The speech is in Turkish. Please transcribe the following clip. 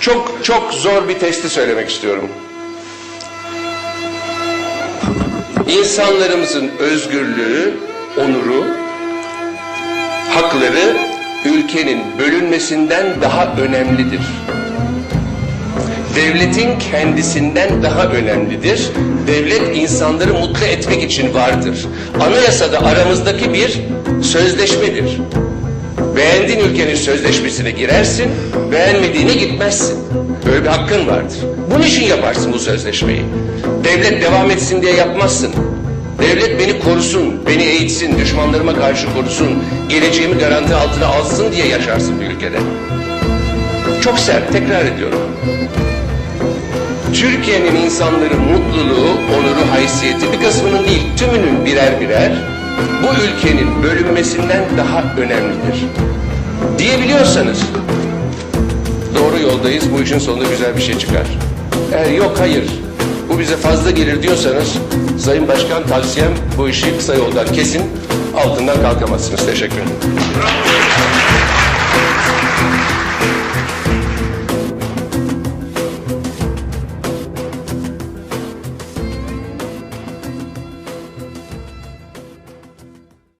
Çok çok zor bir testi söylemek istiyorum. İnsanlarımızın özgürlüğü, onuru, hakları ülkenin bölünmesinden daha önemlidir. Devletin kendisinden daha önemlidir. Devlet insanları mutlu etmek için vardır. Anayasada aramızdaki bir sözleşmedir. Beğendiğin ülkenin sözleşmesine girersin, beğenmediğine gitmezsin. Böyle bir hakkın vardır. Bunun için yaparsın bu sözleşmeyi. Devlet devam etsin diye yapmazsın. Devlet beni korusun, beni eğitsin, düşmanlarıma karşı korusun, geleceğimi garanti altına alsın diye yaşarsın bir ülkede. Çok sert, tekrar ediyorum. Türkiye'nin insanları mutluluğu, onuru, haysiyeti bir kısmının değil tümünün birer birer bu ülkenin bölünmesinden daha önemlidir. Diyebiliyorsanız doğru yoldayız bu işin sonunda güzel bir şey çıkar. Eğer yok hayır bu bize fazla gelir diyorsanız Sayın Başkan tavsiyem bu işi kısa yoldan kesin altından kalkamazsınız. Teşekkür ederim.